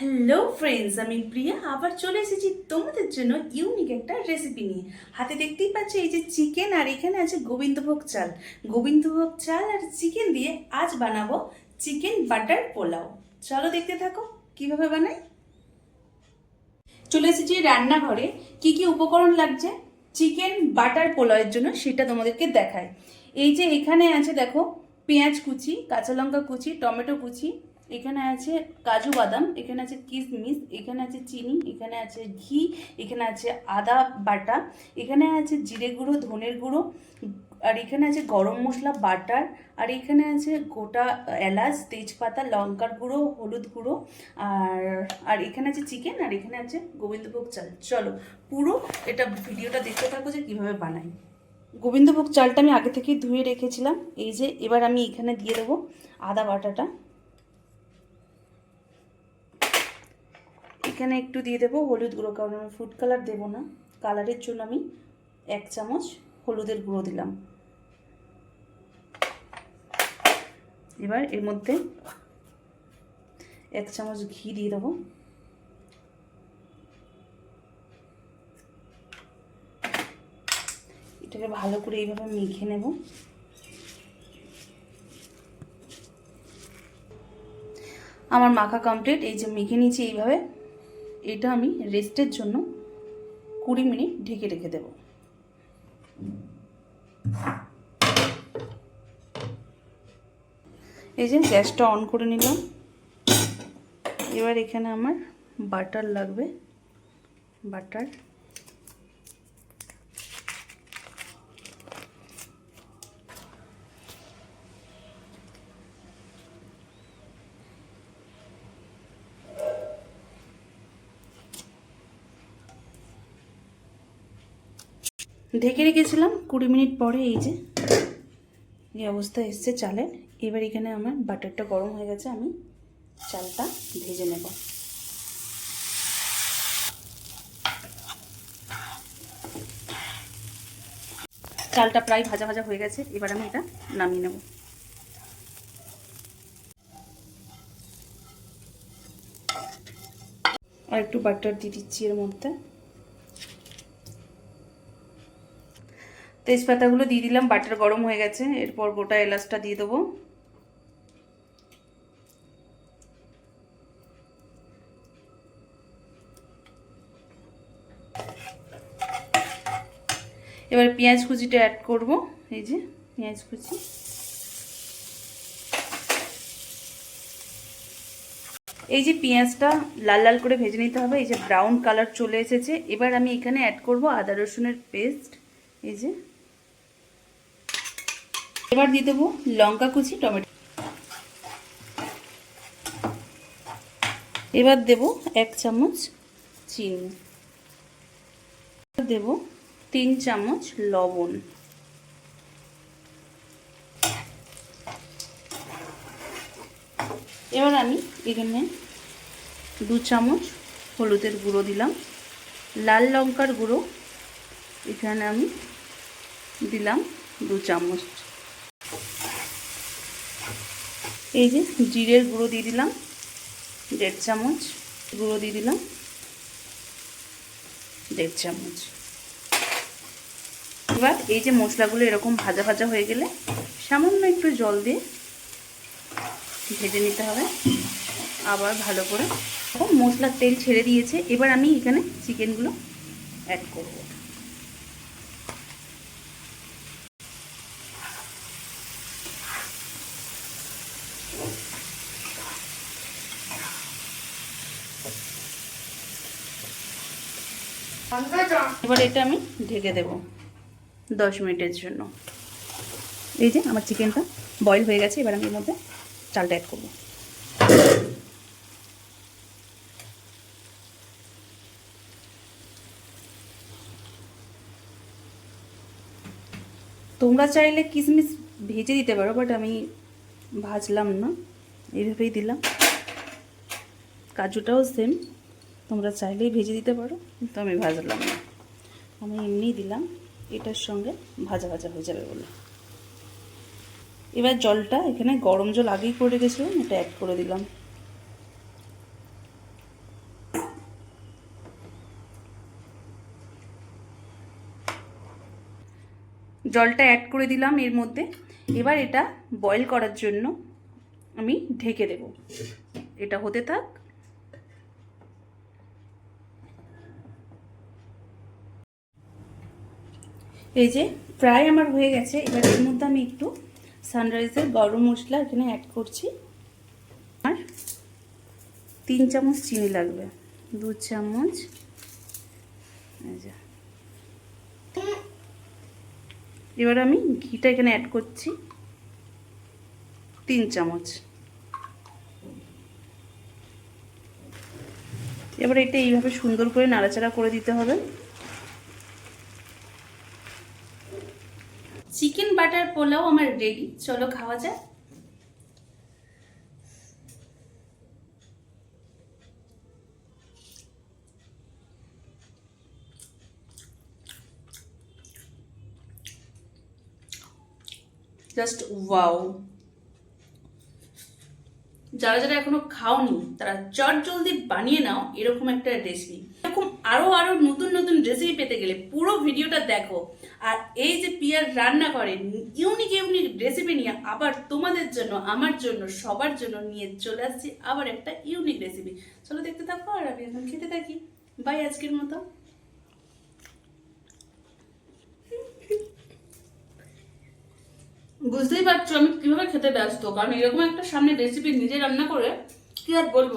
Hello friends আমি প্রিয়া। আবার চলে এসেছি তোমাদের জন্য ইউনিক একটা রেসিপি নিয়ে। হাতে দেখতেই পাচ্ছ, এই যে চিকেন আর এখানে আছে গোবিন্দভোগ চাল। গোবিন্দভোগ চাল আর চিকেন দিয়ে আজ বানাবো চিকেন বাটার পোলাও। চলো দেখতে থাকো, কীভাবে বানাই। চলে এসেছি রান্নাঘরে। কি কি উপকরণ লাগছে? চিকেন বাটার পোলাওয়ের জন্য সেটা তোমাদেরকে দেখায় এই যে এখানে আছে, দেখো, পেঁয়াজ কুচি, কাঁচা লঙ্কা কুচি, টমেটো কুচি এখানে আছে কাজু বাদাম এখানে আছে কিশমিশ এখানে আছে চিনি এখানে আছে ঘি এখানে আছে আদা বাটা এখানে আছে জিরে গুঁড়ো ধনের গুঁড়ো আর এখানে আছে গরম মশলা বাটার আর এখানে আছে গোটা এলাচ তেজপাতা লঙ্কার গুঁড়ো হলুদ গুঁড়ো আর আর এখানে আছে চিকেন আর এখানে আছে গোবিন্দভোগ চাল চলো পুরো এটা ভিডিওটা দেখতে থাকো যে কীভাবে বানাই গোবিন্দভোগ চালটা আমি আগে থেকেই ধুয়ে রেখেছিলাম এই যে এবার আমি এখানে দিয়ে দেবো আদা বাটাটা এখানে একটু দিয়ে দেবো হলুদ গুঁড়ো, কারণ আমি ফুড কালার দেবো না। কালারের জন্য আমি এক চামচ হলুদের গুঁড়ো দিলাম। এবার এর মধ্যে এক চামচ ঘি দিয়ে দেবো। এটাকে ভালো করে এইভাবে মেখে নেব। আমার মাখা কমপ্লিট এই যে মেখে নিয়েছি এইভাবে। এটা আমি রেস্টের জন্য কুড়ি মিনিট ঢেকে রেখে দেব। এই যে গ্যাসটা অন করে নিলাম। এবার এখানে আমার বাটার লাগবে। বাটার ঢেকে রেখেছিলাম কুড়ি মিনিট পরে এই যে। এই অবস্থা এসছে চালের। এবার এখানে আমার বাটারটা গরম হয়ে গেছে, আমি চালটা ভেজে নেব। চালটা প্রায় ভাজা ভাজা হয়ে গেছে, এবার আমি এটা নামিয়ে নেব। আর একটু বাটার দিয়ে দিচ্ছি এর মধ্যে। তেজপাতাগুলো দিয়ে দিলাম, বাটার গরম হয়ে গেছে, এরপর গোটা এলাচটা দিয়ে দেবো। এবার পেঁয়াজ কুচিটা অ্যাড করব, এই যে পেঁয়াজ কুচি। এই যে পেঁয়াজটা লাল লাল করে ভেজে নিতে হবে, এই যে ব্রাউন কালার চলে এসেছে। এবার আমি এখানে অ্যাড করব আদা রসুনের পেস্ট এই যে। এবার দিয়ে দেবো লঙ্কা কুচি, টমেটো। এবার দেব এক চামচ চিনি। দেব তিন চামচ লবণ। এবার আমি এখানে দু চামচ হলুদের গুঁড়ো দিলাম। লাল লঙ্কার গুঁড়ো এখানে আমি দিলাম দু চামচ। এই যে জিরের গুঁড়ো দিয়ে দিলাম, দেড় চামচ গুঁড়ো দিয়ে দিলাম, দেড় চামচ। এবার এই যে মশলাগুলো এরকম ভাজা ভাজা হয়ে গেলে সামান্য একটু জল দিয়ে ভেজে নিতে হবে। আবার ভালো করে। মশলার তেল ছেড়ে দিয়েছে। এবার আমি এখানে চিকেনগুলো অ্যাড করব। এবার এটা আমি ঢেকে দেব দশ মিনিটের জন্য। এই যে আমার চিকেনটা বয়েল হয়ে গেছে, এবার আমি এর মধ্যে চালটা অ্যাড করব। তোমরা চাইলে কিশমিশ ভেজে দিতে পারো বাট আমি ভাজলাম না। এইভাবেই দিলাম। কাজুটাও সেম তোমরা চাইলেই ভেজে দিতে পারো, কিন্তু আমি ভাজলাম না। আমি এমনি দিলাম, এটার সঙ্গে ভাজা ভাজা হয়ে যাবে বলে। এবার জলটা এখানে গরম জল আগেই করে রেখেছিলাম, এটা অ্যাড করে দিলাম। জলটা অ্যাড করে দিলাম এর মধ্যে। এবার এটা বয়েল করার জন্য আমি ঢেকে দেব। এটা হতে থাক এই যে, প্রায় আমার হয়ে গেছে। এবার এর মধ্যে আমি একটু সানরাইজের গরম মশলা এখানে অ্যাড করছি। আর তিন চামচ চিনি লাগবে। দু চামচ এবার আমি ঘিটা এখানে অ্যাড করছি। তিন চামচ। এবার এটা এইভাবে সুন্দর করে নাড়াচাড়া করে দিতে হবে চিকেন বাটার পোলাও আমার রেডি চলো খাওয়া যায় জাস্ট ওয়াও যারা যারা এখনও খাওনি, তারা চট জলদি বানিয়ে নাও এরকম একটা রেসিপি এরকম আরও আরও নতুন নতুন রেসিপি পেতে গেলে পুরো ভিডিওটা দেখো। আর এই যে পিয়ার রান্না করে ইউনিক ইউনিক রেসিপি নিয়ে আবার তোমাদের জন্য, আমার জন্য, সবার জন্য নিয়ে চলে আসছি আবার একটা ইউনিক রেসিপি চলো দেখতে থাকো আর আমি এখন খেতে থাকি। বাই আজকের মতো। বুঝতেই পারছ আমি কীভাবে খেতে ব্যস্ত? কারণ এরকম একটা সামনে রেসিপি নিজে রান্না করে কি আর বলব?